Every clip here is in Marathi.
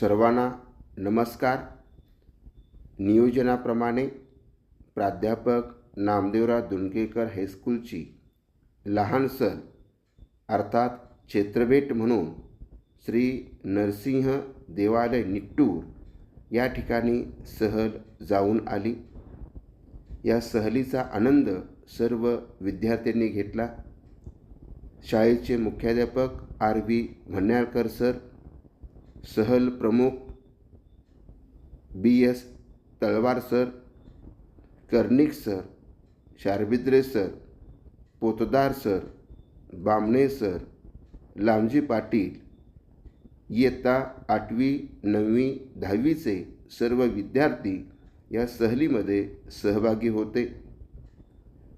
सर्वांना नमस्कार. नियोजनाप्रमाणे प्राध्यापक नामदेवराव दुंडगेकर हायस्कूलची लहान सर अर्थात क्षेत्रभेट म्हणून श्री नरसिंह देवालय निट्टूर या ठिकाणी सहल जाऊन आली. या सहलीचा आनंद सर्व विद्यार्थ्यांनी घेतला. शाळेचे मुख्याध्यापक आर व्ही भन्याळकर सर सहल प्रमुख B S Talwar sir Karnik sir Sharbidre sir Potdar sir Bamne sir Lamji Patil इयत्ता आठवी नववी दहावीचे सर्व विद्यार्थी या सहलीमध्ये सहभागी होते.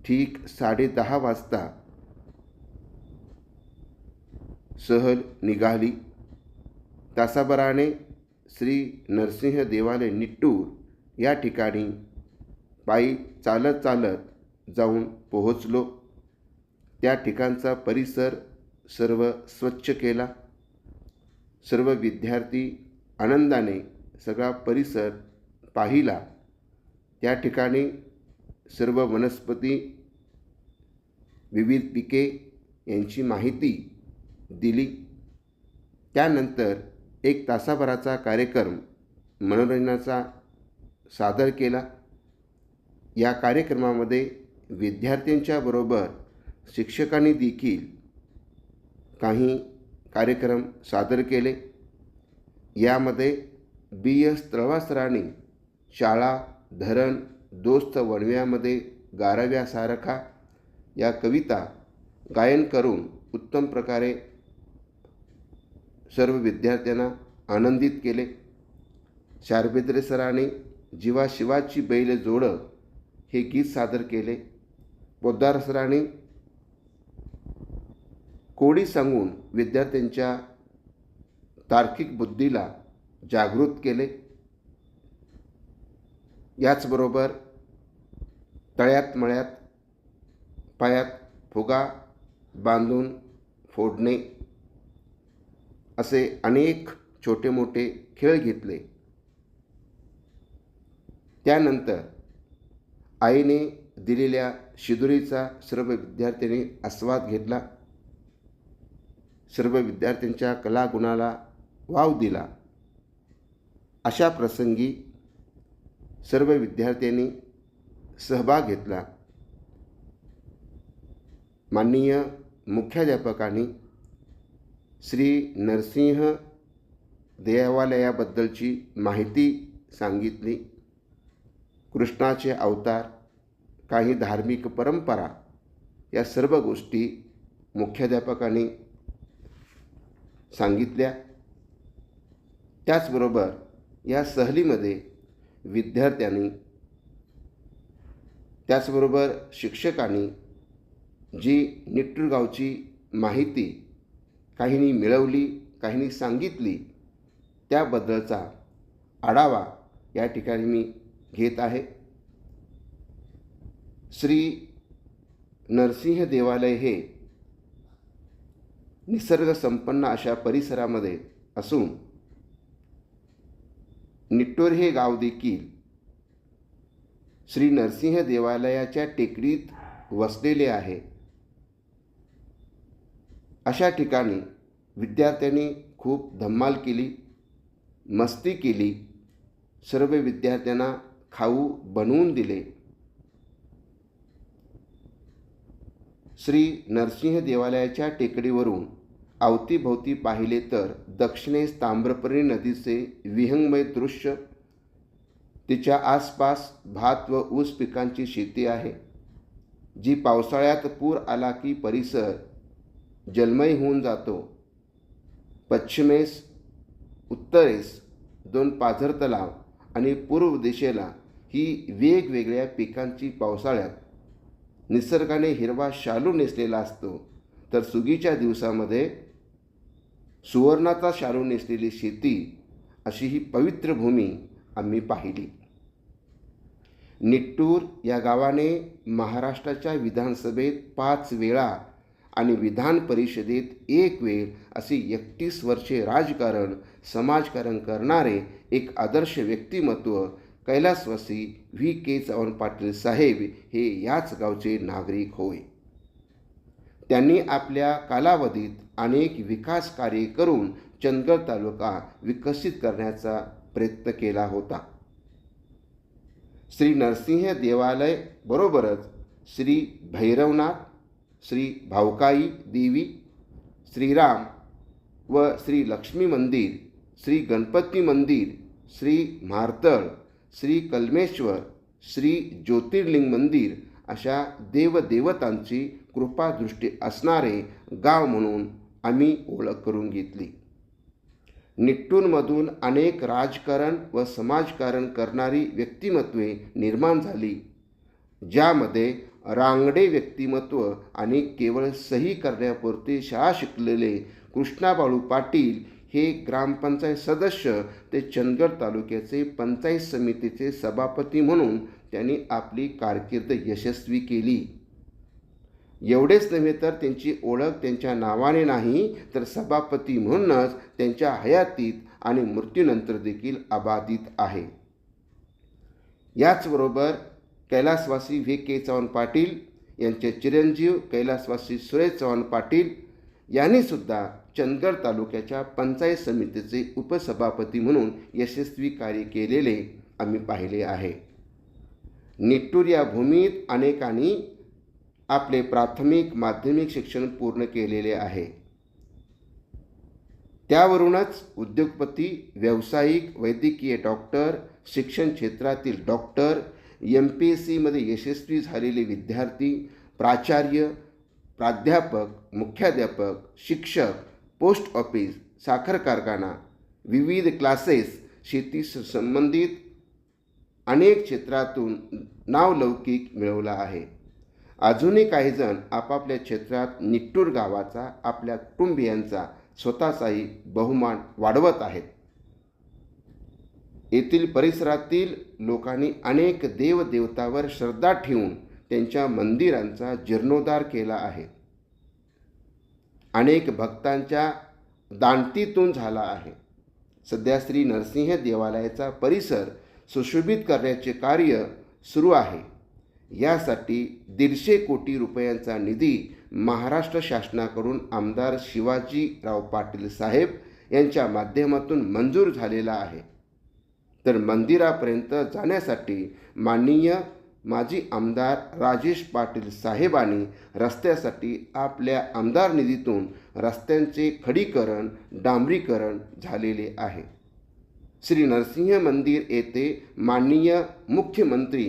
ठीक साडेदहा वाजता सहल निघाली. तासाभराने श्री नरसिंह देवालय निट्टूर या ठिकाणी पायी चालत चालत जाऊन पोहोचलो. त्या ठिकाणचा परिसर सर्व स्वच्छ केला. सर्व विद्यार्थी आनंदाने सगळा परिसर पाहिला. त्या ठिकाणी सर्व वनस्पती विविध पिके यांची माहिती दिली. त्यानंतर एक तासाभराचा कार्यक्रम मनोरंजनाचा सादर केला. या कार्यक्रमामध्ये विद्यार्थ्यांच्या बरोबर शिक्षकांनी देखील काही कार्यक्रम सादर केले. यामध्ये बी. एस. तळवा शाळा धरण दोस्त वणव्यामध्ये गाराव्यासारखा या कविता गायन करून उत्तम प्रकारे सर्व विद्यार्थ्यांना आनंदित केले. शारबेद्रे सरांनी जीवा शिवाची बैल जोडं हे गीत सादर केले. पोद्दार सरांनी कोडी सांगून विद्यार्थ्यांच्या तार्किक बुद्धीला जागृत केले. याचबरोबर तळ्यात मळ्यात पायात फुगा बांधून फोडणे. असे अनेक छोटे मोठे खेळ घेतले. त्यानंतर आईने दिलेल्या शिदुरीचा सर्व विद्यार्थ्यांनी आस्वाद घेतला. सर्व विद्यार्थ्यांच्या कलागुणाला वाव दिला. अशा प्रसंगी सर्व विद्यार्थ्यांनी सहभाग घेतला. माननीय मुख्याध्यापकांनी श्री नरसिंह देवालयाबद्दलची माहिती सांगितली. कृष्णाचे अवतार काही धार्मिक परंपरा या सर्व गोष्टी मुख्याध्यापकांनी सांगितल्या. त्याचबरोबर या सहलीमध्ये विद्यार्थ्यांनी त्याचबरोबर शिक्षकांनी जी निट्टूरगावची माहिती काहींनी मिळवली काहींनी सांगितली त्याबद्दलचा आढावा या ठिकाणी मी घेत आहे. श्री नरसिंह देवालय हे निसर्गसंपन्न अशा परिसरामध्ये असून निट्टोर हे गाव देखील श्री नरसिंह देवालयाच्या टेकडीत वसलेले आहे. अशा ठिकाणी विद्यार्थ्यांनी खूप धम्माल केली मस्ती केली सर्व विद्यार्थ्यांना खाऊ बनवून दिले. श्री नरसिंह देवालयाच्या टेकडीवरून अवतीभोवती पाहिले तर दक्षिणेस ताम्रपर्णी नदीचे विहंगमय दृश्य तिच्या आसपास भात व ऊस पिकांची शेती आहे जी पावसाळ्यात पूर आला की परिसर जलमय होऊन जातो. पश्चिमेस उत्तरेस दोन पाझर तलाव आणि पूर्व दिशेला ही वेगवेगळ्या पिकांची पावसाळ्यात निसर्गाने हिरवा शालू नेसलेला असतो. तर सुगीच्या दिवसामध्ये सुवर्णाचा शालू नेसलेली शेती अशी ही पवित्र भूमी आम्ही पाहिली. निट्टूर या गावाने महाराष्ट्राच्या विधानसभेत पाच वेळा आणि विधान परिषदेत एक वेळ असे एकतीस वर्षे राजकारण समाजकारण करणारे एक आदर्श व्यक्तिमत्व कैलासवासी व्ही. के. चव्हाण पाटील साहेब हे याच गावचे नागरिक होय. त्यांनी आपल्या कालावधीत अनेक विकास कार्ये करून चंदगड तालुका विकसित करण्याचा प्रयत्न केला होता. श्री नरसिंह देवालय बरोबरच श्री भैरवनाथ श्री भावकाई देवी श्रीराम व श्री लक्ष्मी मंदिर श्री गणपती मंदिर श्री म्हार्तळ श्री कलमेश्वर श्री ज्योतिर्लिंग मंदिर अशा देवदेवतांची कृपादृष्टी असणारे गाव म्हणून आम्ही ओळख करून घेतली. निट्टूनमधून अनेक राजकारण व समाजकारण करणारी व्यक्तिमत्वे निर्माण झाली ज्यामध्ये रांगडे व्यक्तिमत्व आणि केवळ सही करण्यापुरते शाळा शिकलेले कृष्णाबाळू पाटील हे ग्रामपंचायत सदस्य ते चंदगड तालुक्याचे पंचायत समितीचे सभापती म्हणून त्यांनी आपली कारकीर्द यशस्वी केली. एवढेच नव्हे तर त्यांची ओळख त्यांच्या नावाने नाही तर सभापती म्हणूनच त्यांच्या हयातीत आणि मृत्यूनंतर देखील अबाधित आहे. याचबरोबर कैलासवासी व्ही. के. चव्हाण पाटील यांचे चिरंजीव कैलासवासी सुरेश चव्हाण पाटील यांनीसुद्धा चंदगड तालुक्याच्या पंचायत समितीचे उपसभापती म्हणून यशस्वी कार्य केलेले आम्ही पाहिले आहे. निट्टूर या भूमीत अनेकांनी आपले प्राथमिक माध्यमिक शिक्षण पूर्ण केलेले आहे. त्यावरूनच उद्योगपती व्यावसायिक वैद्यकीय डॉक्टर शिक्षण क्षेत्रातील डॉक्टर एम पी एस सीमध्ये यशस्वी झालेले विद्यार्थी प्राचार्य प्राध्यापक मुख्याध्यापक शिक्षक पोस्ट ऑफिस साखर कारखाना विविध क्लासेस शेती संबंधित अनेक क्षेत्रातून नावलौकिक मिळवला आहे. अजूनही काहीजण आपापल्या क्षेत्रात निट्टूर गावाचा आपल्या कुटुंबियांचा स्वतःचाही बहुमान वाढवत आहेत. येथील परिसरातील लोकांनी अनेक देवदेवतावर श्रद्धा ठेवून त्यांच्या मंदिरांचा जीर्णोद्धार केला आहे. अनेक भक्तांच्या दांडतीतून झाला आहे. सध्या श्री नरसिंह देवालयाचा परिसर सुशोभित करण्याचे कार्य सुरू आहे. यासाठी दीडशे कोटी रुपयांचा निधी महाराष्ट्र शासनाकडून आमदार शिवाजीराव पाटील साहेब यांच्या माध्यमातून मंजूर झालेला आहे. तर मंदिरापर्यंत जाण्यासाठी माननीय माजी आमदार राजेश पाटील साहेबांनी रस्त्यासाठी आपल्या आमदार निधीतून रस्त्यांचे खडीकरण डांबरीकरण झालेले आहे. श्री नरसिंह मंदिर येथे माननीय मुख्यमंत्री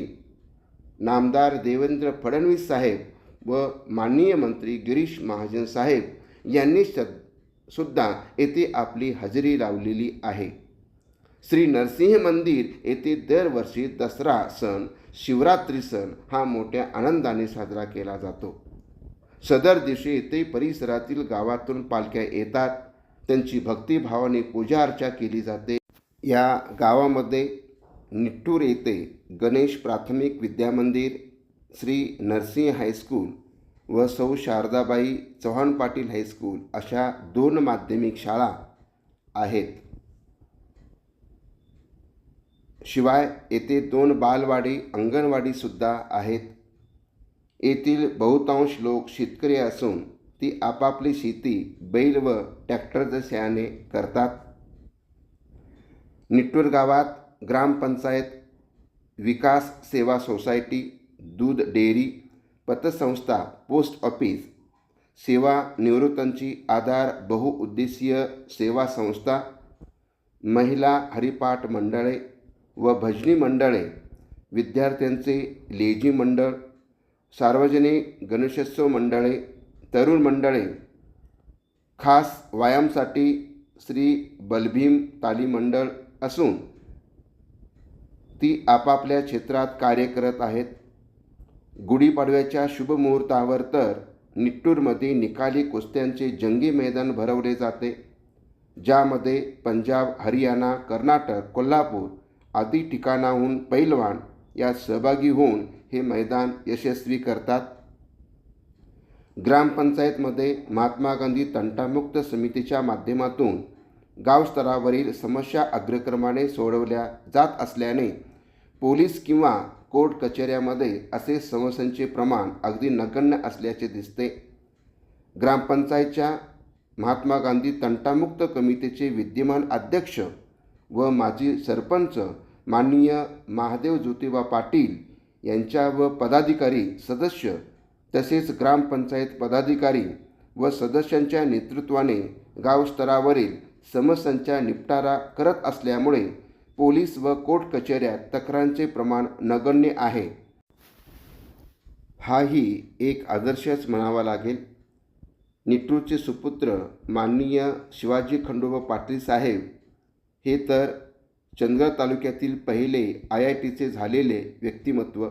नामदार देवेंद्र फडणवीस साहेब व माननीय मंत्री गिरीश महाजन साहेब यांनी सुद्धा येथे आपली हजेरी लावलेली आहे. श्री नरसिंह मंदिर येथे दरवर्षी दसरा सण शिवरात्री सण हा मोठ्या आनंदाने साजरा केला जातो. सदर दिवशी येथे परिसरातील गावातून पालख्या येतात. त्यांची भक्तिभावाने पूजा अर्चा केली जाते. या गावामध्ये निट्टूर येथे गणेश प्राथमिक विद्यामंदिर श्री नरसिंह हायस्कूल व सौ शारदाबाई चव्हाण पाटील हायस्कूल अशा दोन माध्यमिक शाळा आहेत. शिवाय येथे दोन बालवाडी अंगणवाडीसुद्धा आहेत. येथील बहुतांश लोक शेतकरी असून ती आपापली शेती बैल व ट्रॅक्टरच्या सहाय्याने करतात. निट्टूर गावात ग्रामपंचायत विकास सेवा सोसायटी दूध डेअरी पतसंस्था पोस्ट ऑफिस सेवा निवृत्तांची आधार बहुउद्देशीय सेवा संस्था महिला हरिपाठ मंडळे व भजनी मंडळे विद्यार्थ्यांचे लेझी मंडळ सार्वजनिक गणेशोत्सव मंडळे तरुण मंडळे खास व्यायामसाठी श्री बलभीम तालीम मंडळ असून ती आपापल्या क्षेत्रात कार्य करत आहेत. गुढीपाडव्याच्या शुभमुहूर्तावर तर निट्टूरमध्ये निकाली कुस्त्यांचे जंगी मैदान भरवले जाते ज्यामध्ये पंजाब हरियाणा कर्नाटक कोल्हापूर आदी ठिकाणाहून पैलवान यात सहभागी होऊन हे मैदान यशस्वी करतात. ग्रामपंचायतमध्ये महात्मा गांधी तंटामुक्त समितीच्या माध्यमातून गावस्तरावरील समस्या अग्रक्रमाने सोडवल्या जात असल्याने पोलीस किंवा कोर्ट कचेऱ्यामध्ये असे समस्यांचे प्रमाण अगदी नगण्य असल्याचे दिसते. ग्रामपंचायतच्या महात्मा गांधी तंटामुक्त कमिटीचे विद्यमान अध्यक्ष व माजी सरपंच माननीय महादेव ज्योतिबा पाटील यांच्या व पदाधिकारी सदस्य तसेच ग्रामपंचायत पदाधिकारी व सदस्यांच्या नेतृत्वाने गावस्तरावरील समस्यांचा निपटारा करत असल्यामुळे पोलीस व कोर्ट कचेऱ्यात तक्रारांचे प्रमाण नगण्य आहे. हाही एक आदर्शच म्हणावा लागेल. निट्टूरचे सुपुत्र माननीय शिवाजी खंडोबा पाटील साहेब हे तर चंदगड तालुक्यातील पहिले आय आय टीचे झालेले व्यक्तिमत्व.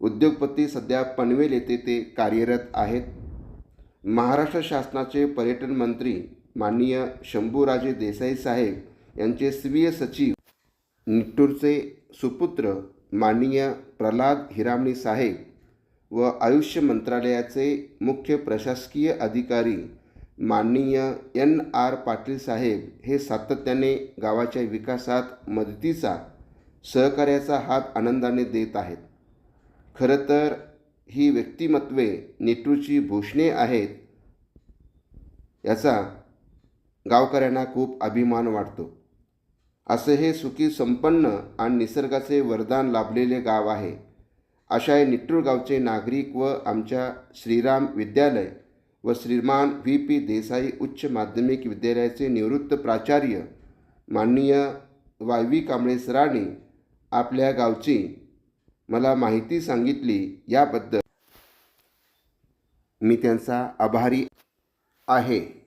उद्योगपती सध्या पनवेल येथे ते कार्यरत आहेत. महाराष्ट्र शासनाचे पर्यटन मंत्री माननीय शंभूराजे देसाई साहेब यांचे स्वीय सचिव निट्टूरचे सुपुत्र माननीय प्रल्हाद हिरामणी साहेब व आयुष्य मंत्रालयाचे मुख्य प्रशासकीय अधिकारी माननीय एन आर पाटील साहेब हे सातत्याने गावाच्या विकासात मदतीचा सहकार्याचा हात आनंदाने देत आहेत. खरं तर ही व्यक्तिमत्वे नेटूची भूषणे आहेत याचा गावकऱ्यांना खूप अभिमान वाटतो. असे हे सुखी संपन्न आणि निसर्गाचे वरदान लाभलेले गाव आहे. अशा हे निट्टूर गावचे नागरिक व आमच्या श्रीराम विद्यालय व श्रीमान व्ही. पी. देसाई उच्च माध्यमिक विद्यालयाचे निवृत्त प्राचार्य माननीय वाय. व्ही. कांबळे सरांनी आपल्या गावची मला माहिती सांगितली याबद्दल मी त्यांचा आभारी आहे.